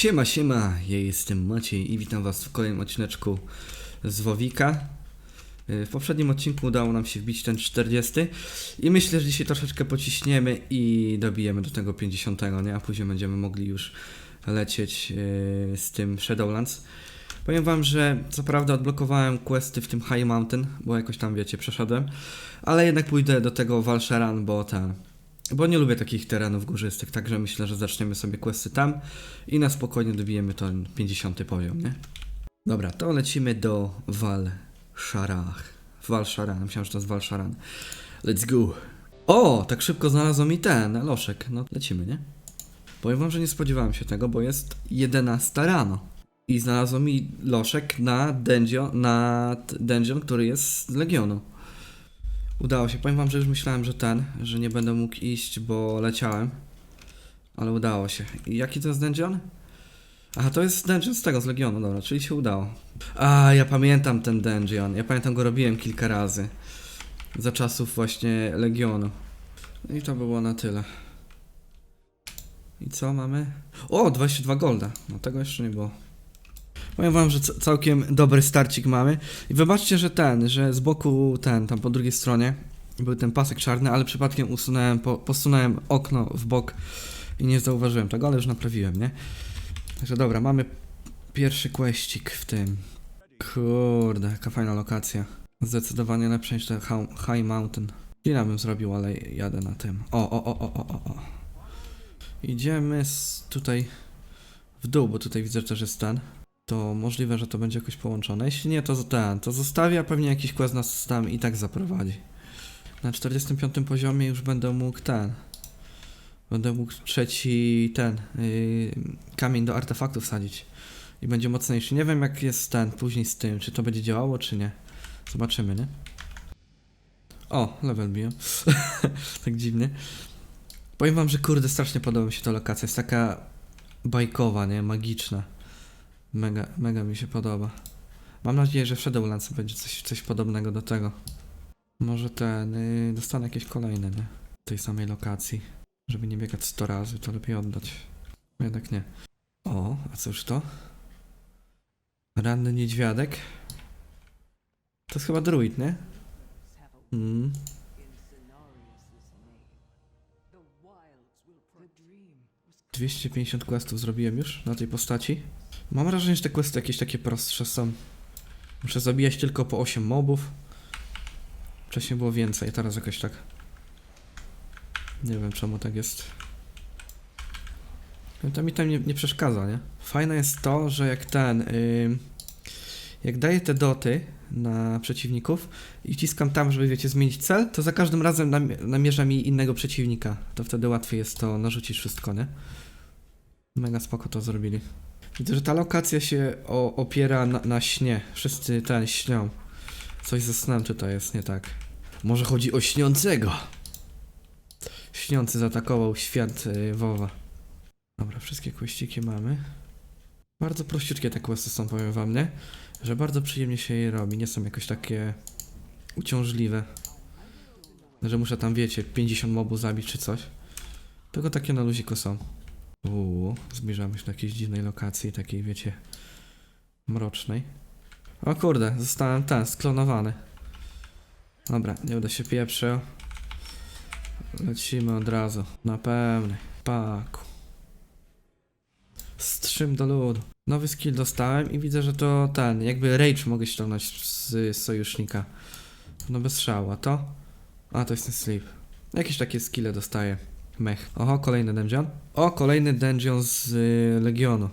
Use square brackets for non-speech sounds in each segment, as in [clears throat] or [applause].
Siema, siema, ja jestem Maciej i witam was w kolejnym odcineczku z Wowika. Y, W poprzednim odcinku udało nam się wbić ten 40 i myślę, że dzisiaj troszeczkę pociśniemy i dobijemy do tego 50, nie? A później będziemy mogli już lecieć yy, z tym Shadowlands. Powiem wam, że co prawda odblokowałem questy w tym High Mountain, bo jakoś tam wiecie, przeszedłem, ale jednak pójdę do tego Valsharan, bo ten... Bo nie lubię takich terenów górzystych, także myślę, że zaczniemy sobie questy tam i na spokojnie dobijemy ten 50 poziom, nie? Dobra, to lecimy do Valsharach. Valsharan, myślałem, że to jest Valsharan. Let's go. O, tak szybko znalazło mi ten loszek. No, lecimy, nie? Powiem wam, że nie spodziewałem się tego, bo jest 11 rano. I znalazło mi loszek na dungeon, na dungeon, który jest z Legionu. Udało się. Powiem wam, że już myślałem, że ten, że nie będę mógł iść, bo leciałem. Ale udało się. I jaki to jest dungeon? Aha, to jest dungeon z tego, z Legionu, dobra, czyli się udało. A, ja pamiętam ten dungeon. Ja pamiętam go robiłem kilka razy. Za czasów właśnie Legionu. No i to było na tyle. I co mamy? O, 22 golda. No tego jeszcze nie było. Powiem wam, że całkiem dobry starcik mamy. I wybaczcie, że ten, że z boku ten, tam po drugiej stronie był ten pasek czarny, ale przypadkiem usunąłem, po, posunąłem okno w bok i nie zauważyłem tego, ale już naprawiłem, nie? Także dobra, mamy pierwszy questik w tym. Kurde, jaka fajna lokacja. Zdecydowanie lepsza niż ten High- Mountain. Ile bym zrobił, ale jadę na tym. O, o, o, o, o, o. Idziemy z tutaj w dół, bo tutaj widzę, że też jest ten. To możliwe, że to będzie jakoś połączone. Jeśli nie, to ten, to zostawia pewnie jakiś quest nas tam i tak zaprowadzi. Na 45 poziomie już będę mógł ten. Będę mógł trzeci ten yy, kamień do artefaktów sadzić. I będzie mocniejszy. Nie wiem jak jest ten później z tym, czy to będzie działało, czy nie. Zobaczymy, nie? O, level biję. [laughs] tak dziwnie. Powiem wam, że kurde, strasznie podoba mi się ta lokacja. Jest taka bajkowa, nie? Magiczna. Mega, mega mi się podoba. Mam nadzieję, że w Shadowlands będzie coś, coś podobnego do tego. Może ten, yy, dostanę jakieś kolejne, nie? Tej samej lokacji. Żeby nie biegać 100 razy, to lepiej oddać. Jednak nie. O, a cóż to? Ranny niedźwiadek. To jest chyba druid, nie? Mm. 250 questów zrobiłem już na tej postaci. Mam wrażenie, że te questy jakieś takie prostsze są. Muszę zabijać tylko po 8 mobów. Wcześniej było więcej, teraz jakoś tak. Nie wiem czemu tak jest. No To mi tam nie, nie przeszkadza, nie? Fajne jest to, że jak ten. ym, jak daję te doty na przeciwników i wciskam tam, żeby wiecie, zmienić cel, to za każdym razem nam, namierza mi innego przeciwnika. To wtedy łatwiej jest to narzucić wszystko, nie? Mega spoko to zrobili. Widzę, że ta lokacja się o, opiera na, na śnie. Wszyscy ten śnią. Coś ze snem tutaj jest nie tak. Może chodzi o śniącego. Śniący zaatakował świat y, Wowa. Dobra, wszystkie kłeściki mamy. Bardzo prościutkie te questy są, powiem wam, nie? Że bardzo przyjemnie się je robi, nie są jakoś takie uciążliwe. Że muszę tam, wiecie, 50 mobów zabić czy coś. Tylko takie na luziku są. Uuu, zbliżamy się do jakiejś dziwnej lokacji, takiej, wiecie, mrocznej. O kurde, zostałem ten, sklonowany. Dobra, nie będę się pieprzył. Lecimy od razu, na pełnej. Paku. Strzym do ludu. Nowy skill dostałem i widzę, że to ten, jakby rage mogę ściągnąć z, sojusznika. No bez szału, a to? A, to jest ten sleep. Jakieś takie skille dostaję. Mech. Oho, kolejny dungeon. O, kolejny dungeon z y, Legionu.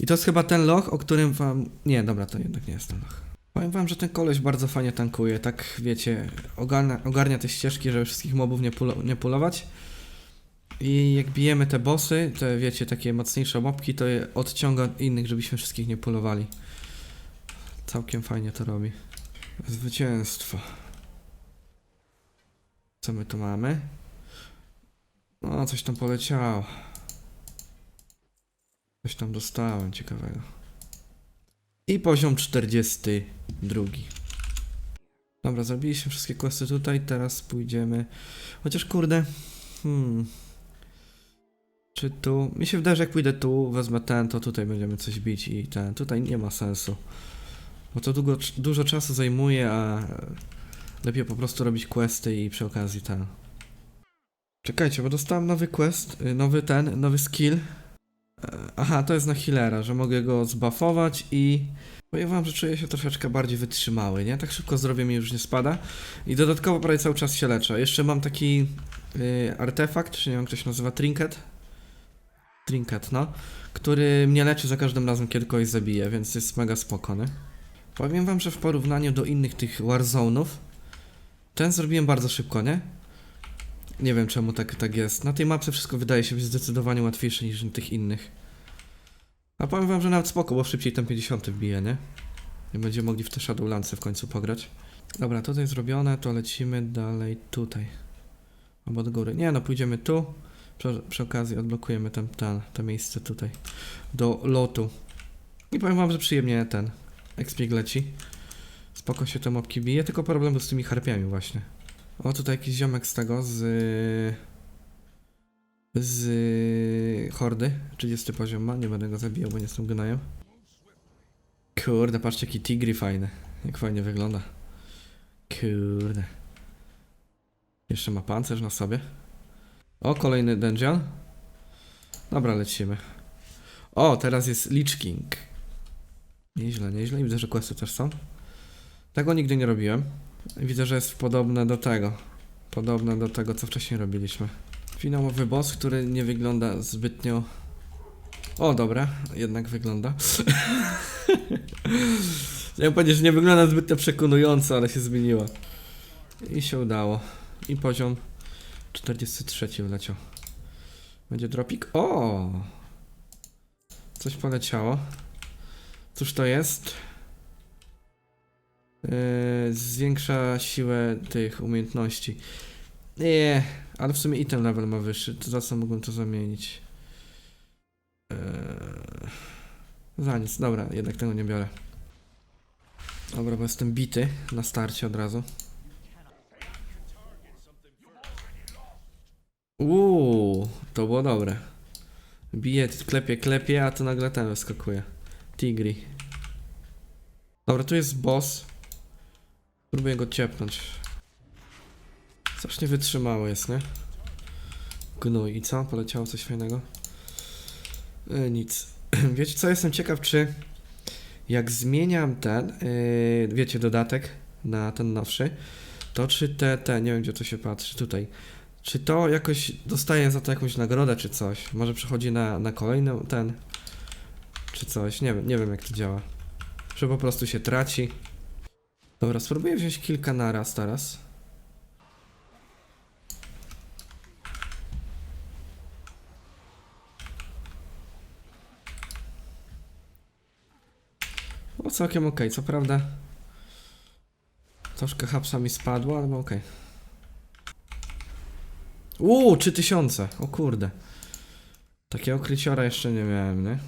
I to jest chyba ten loch, o którym wam... Nie, dobra, to jednak nie jest ten loch. Powiem wam, że ten koleś bardzo fajnie tankuje. Tak, wiecie, ogarnia, ogarnia te ścieżki, żeby wszystkich mobów nie, pulo, nie pulować. I jak bijemy te bossy, te wiecie, takie mocniejsze mobki, to je odciąga od innych, żebyśmy wszystkich nie pulowali. Całkiem fajnie to robi. Zwycięstwo. Co my tu mamy? No, coś tam poleciało. Coś tam dostałem ciekawego. I poziom 42. Dobra, zrobiliśmy wszystkie questy tutaj, teraz pójdziemy. Chociaż kurde. Hmm. Czy tu? Mi się wydaje, że jak pójdę tu, wezmę ten, to tutaj będziemy coś bić i ten. Tutaj nie ma sensu. Bo to długo, dużo czasu zajmuje, a lepiej po prostu robić questy i przy okazji ten. Czekajcie, bo dostałem nowy quest, y, nowy ten, nowy skill. E, Aha, to jest na healera, że mogę go zbuffować i powiem wam, że czuję się troszeczkę bardziej wytrzymały, nie? Tak szybko zdrowie mi już nie spada i dodatkowo prawie cały czas się leczę. Jeszcze mam taki y, artefakt, czy nie wiem jak to się nazywa, trinket? Trinket, no. Który mnie leczy za każdym razem, kiedy kogoś zabije, więc jest mega spokojny. Powiem wam, że w porównaniu do innych tych Warzone'ów, ten zrobiłem bardzo szybko, nie? Nie wiem czemu tak, tak jest. Na tej mapce wszystko wydaje się być zdecydowanie łatwiejsze niż na tych innych. A powiem wam, że nawet spoko, bo szybciej ten 50 wbije, nie? I będziemy mogli w te Shadowlandsy w końcu pograć. Dobra, tutaj zrobione, to lecimy dalej tutaj. Albo do góry. Nie no, pójdziemy tu. Przy, przy okazji odblokujemy ten, ten, to miejsce tutaj. Do lotu. I powiem wam, że przyjemnie ten expik leci. Spoko się te mopki bije, tylko problem z tymi harpiami właśnie. O, tutaj jakiś ziomek z tego, z... Z hordy. 30 poziom ma, nie będę go zabijał, bo nie jestem gnojem. Kurde, patrzcie jaki tigry fajny. Jak fajnie wygląda. Kurde. Jeszcze ma pancerz na sobie. O, kolejny dungeon. Dobra, lecimy. O, teraz jest Lich King. Nieźle, nieźle. I widzę, że questy też są. Tego nigdy nie robiłem. Widzę, że jest podobne do tego. Podobne do tego, co wcześniej robiliśmy. Finałowy boss, który nie wygląda zbytnio... O, dobra, jednak wygląda. [laughs] Chciałem powiedzieć, że nie wygląda zbytnio przekonująco, ale się zmieniła. I się udało. I poziom 43 wleciał. Będzie dropik. O! Coś poleciało. Cóż to jest? Yy, zwiększa siłę tych umiejętności. Nie, ale w sumie item level ma wyższy. To za co mógłbym to zamienić? Yy, za nic, dobra, jednak tego nie biorę. Dobra, bo jestem bity na starcie od razu. Uuu, to było dobre. Bije, klepie, klepie, a to nagle ten wyskakuje. Tigri. Dobra, tu jest boss. Próbuję go ciepnąć. Coś nie wytrzymało jest, nie? Gnój. I co? Poleciało coś fajnego? E, nic. [clears throat] Wiecie co? Jestem ciekaw, czy jak zmieniam ten, yy, wiecie, dodatek na ten nowszy, to czy te, te, nie wiem gdzie to się patrzy, tutaj, czy to jakoś dostaje za to jakąś nagrodę, czy coś? Może przechodzi na, na kolejny ten, czy coś? Nie nie wiem jak to działa. Że po prostu się traci. Dobra, spróbuję wziąć kilka naraz teraz. O, całkiem okej, co prawda. Troszkę hapsa mi spadło, ale okej. Uuu, 3000, o kurde. Takiego kryciora jeszcze nie miałem, nie?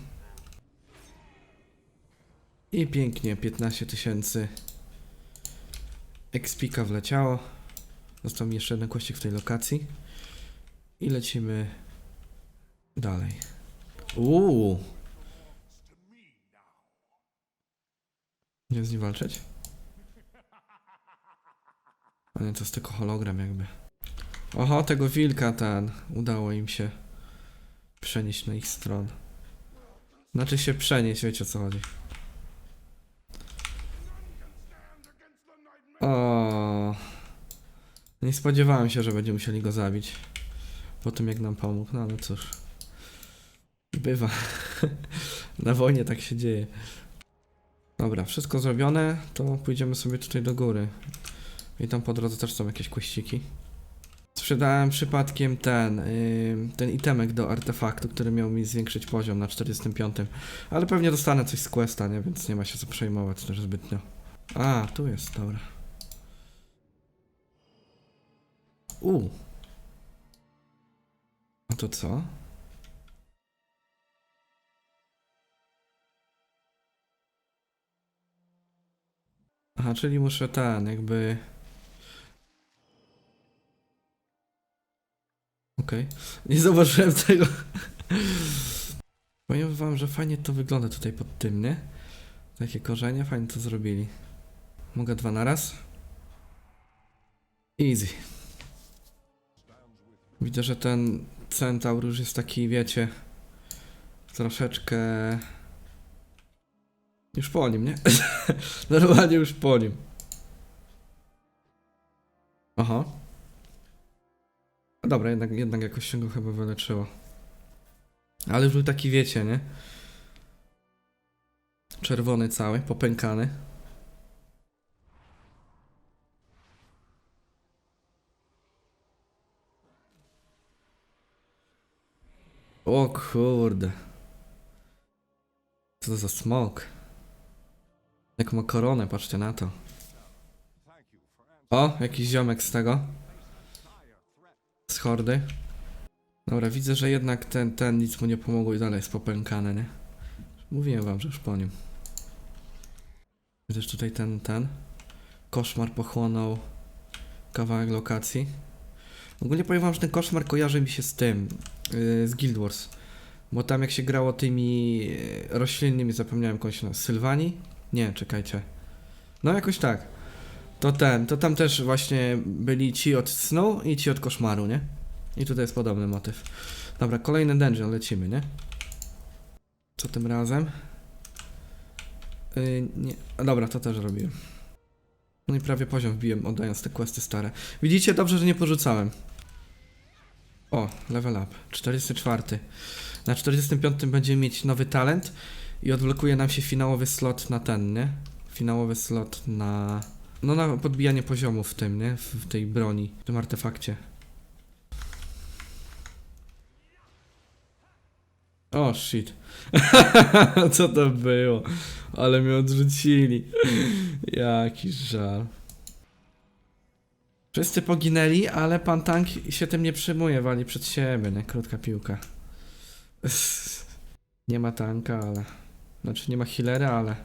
I pięknie, 15 tysięcy. Expika wleciało. Został mi jeszcze jeden kościk w tej lokacji. I lecimy dalej. Uuu. Nie z nim walczyć? A nie, to jest tylko hologram jakby. Oho, tego wilka ten. Udało im się przenieść na ich stronę. Znaczy się przenieść, wiecie o co chodzi. O. Nie spodziewałem się, że będziemy musieli go zabić. Po tym jak nam pomógł, no ale cóż. Bywa. [laughs] Na wojnie tak się dzieje. Dobra, wszystko zrobione, to pójdziemy sobie tutaj do góry. I tam po drodze też są jakieś kościki. Sprzedałem przypadkiem ten, yy, ten itemek do artefaktu, który miał mi zwiększyć poziom na 45. Ale pewnie dostanę coś z questa, nie? Więc nie ma się co przejmować też zbytnio. A, tu jest, dobra. U. A to co? Aha, czyli muszę ten, jakby... Okej. Nie zauważyłem tego. Powiem wam, że fajnie to wygląda tutaj pod tym, nie? Takie korzenie, fajnie to zrobili. Mogę dwa na raz? Easy. Widzę, że ten centaur już jest taki, wiecie, troszeczkę... Już po nim, nie? [laughs] Normalnie już po nim. Aha. No dobra, jednak, jednak jakoś się go chyba wyleczyło. Ale już był taki, wiecie, nie? Czerwony cały, popękany. O kurde. Co to za smok? Jak ma koronę, patrzcie na to. O, jakiś ziomek z tego. Z hordy. Dobra, widzę, że jednak ten, ten nic mu nie pomogło i dalej jest popękany, nie? Mówiłem wam, że już po nim. Widzę, że tutaj ten, ten. Koszmar pochłonął kawałek lokacji. Ogólnie powiem wam, że ten koszmar kojarzy mi się z tym, z Guild Wars. Bo tam jak się grało tymi yy, roślinnymi, zapomniałem jakąś na Sylwanii? Nie, czekajcie. No jakoś tak. To ten, to tam też właśnie byli ci od snu i ci od koszmaru, nie? I tutaj jest podobny motyw. Dobra, kolejny dungeon, lecimy, nie? Co tym razem? Yy, nie. Dobra, to też robiłem. No i prawie poziom wbiłem, oddając te questy stare. Widzicie, dobrze, że nie porzucałem. O, level up. 44. Na 45 będziemy mieć nowy talent i odblokuje nam się finałowy slot na ten, nie? Finałowy slot na... No na podbijanie poziomu w tym, nie? W, tej broni, w tym artefakcie. O, shit. [laughs] Co to było? Ale mnie odrzucili. Jaki żal. Wszyscy poginęli, ale pan tank się tym nie przyjmuje, wali przed siebie, nie? Krótka piłka. [laughs] Nie ma tanka, ale... Znaczy nie ma healera, ale...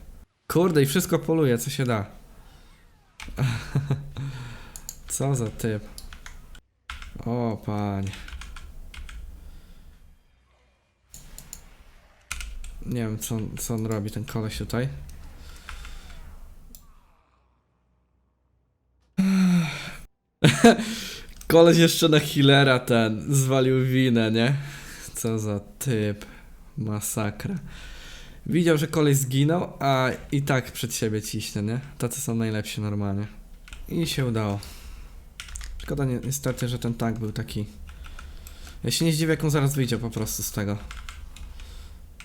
Kurde, i wszystko poluje, co się da. [laughs] Co za typ. O, panie. Nie wiem, co, on- co on robi, ten koleś tutaj. [laughs] koleś jeszcze na healera ten zwalił winę, nie? Co za typ. Masakra. Widział, że koleś zginął, a i tak przed siebie ciśnie, nie? Tacy są najlepsi normalnie. I się udało. Szkoda ni niestety, że ten tank był taki... Ja się nie zdziwię, jak on zaraz wyjdzie po prostu z tego.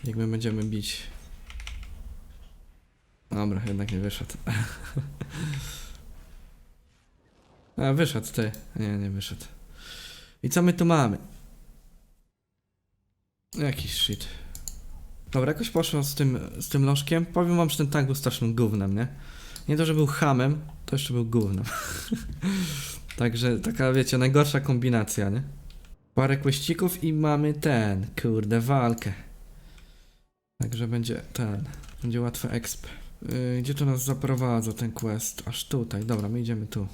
Jak my będziemy bić. Dobra, jednak nie wyszedł. [laughs] A, wyszedł ty. Nie, nie wyszedł. I co my tu mamy? Jakiś shit. Dobra, jakoś poszło z tym, z tym lożkiem. Powiem wam, że ten tank był strasznym gównem, nie? Nie to, że był hamem, to jeszcze był gównem. [laughs] Także taka, wiecie, najgorsza kombinacja, nie? Parę kłeścików i mamy ten, kurde, walkę. Także będzie ten, będzie łatwy exp. Yy, gdzie to nas zaprowadza ten quest? Aż tutaj, dobra, my idziemy tu.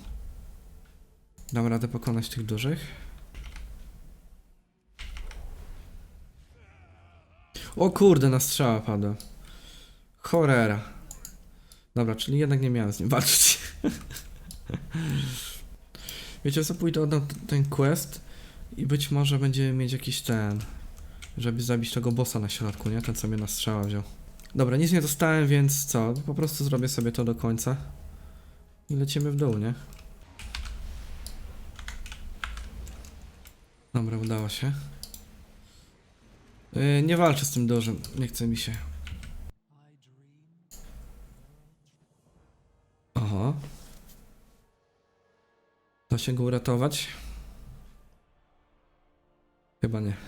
Dam radę pokonać tych dużych. O kurde, na strzała padła. Chorera. Dobra, czyli jednak nie miałem z nim walczyć. [laughs] Wiecie co, pójdę oddam ten quest i być może będziemy mieć jakiś ten, żeby zabić tego bossa na środku, nie? Ten, co mnie na strzała wziął. Dobra, nic nie dostałem, więc co? Po prostu zrobię sobie to do końca. I lecimy w dół, nie? Dobra, udało się. Yy, nie walczę z tym dużym, nie chce mi się. Oho. Da się go uratować? Chyba nie. [laughs]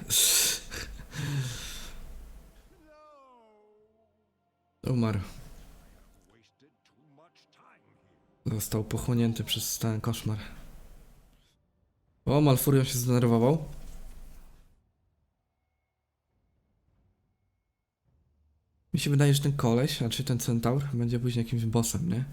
Umarł. Został pochłonięty przez ten koszmar. O, Malfurion się zdenerwował. Mi się wydaje, że ten koleś, znaczy ten centaur, będzie później jakimś bossem, nie?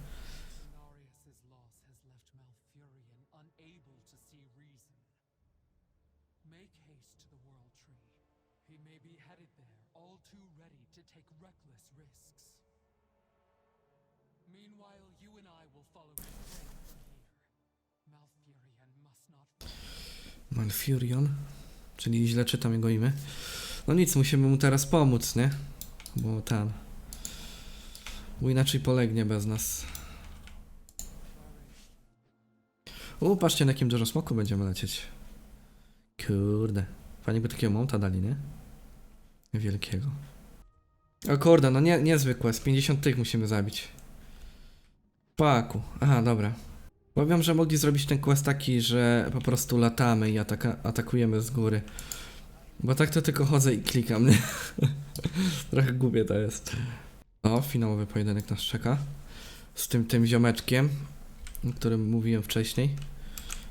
Malfurion czyli źle czytam jego imię. No nic, musimy mu teraz pomóc, nie? Bo ten. Bo inaczej polegnie bez nas. U, patrzcie na jakim dużo smoku będziemy lecieć. Kurde. Fajnie by takiego monta dali, nie? Wielkiego. O kurde, no nie, niezwykłe. Z 50 tych musimy zabić. Paku. Aha, dobra. Powiem, że mogli zrobić ten quest taki, że po prostu latamy i ataka atakujemy z góry. Bo tak to tylko chodzę i klikam, nie? [laughs] Trochę głupie to jest. O, finałowy pojedynek nas czeka. Z tym, tym ziomeczkiem, o którym mówiłem wcześniej.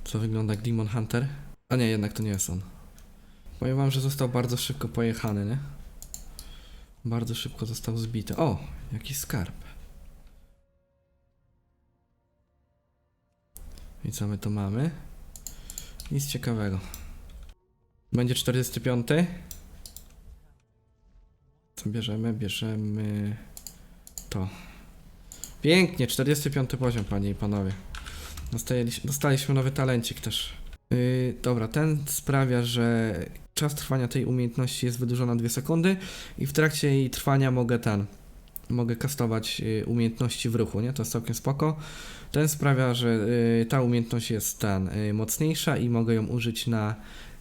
Co wygląda jak Demon Hunter. A nie, jednak to nie jest on. Powiem wam, że został bardzo szybko pojechany, nie? Bardzo szybko został zbity. O, jaki skarb. I co my tu mamy? Nic ciekawego. Będzie 45. Co bierzemy? Bierzemy to. Pięknie, 45 poziom, panie i panowie. Dostaliśmy, dostaliśmy nowy talencik też. Yy, dobra, ten sprawia, że czas trwania tej umiejętności jest wydłużony na 2 sekundy i w trakcie jej trwania mogę ten, mogę kastować yy, umiejętności w ruchu, nie? To jest całkiem spoko. Ten sprawia, że y, ta umiejętność jest ten y, mocniejsza i mogę ją użyć na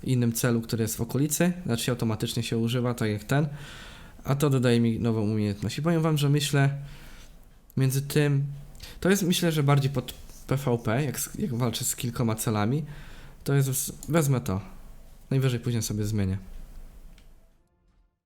innym celu, który jest w okolicy. Znaczy automatycznie się używa, tak jak ten. A to dodaje mi nową umiejętność. I powiem wam, że myślę między tym. To jest myślę, że bardziej pod PvP, jak, jak walczę z kilkoma celami. To jest. Wezmę to. Najwyżej później sobie zmienię.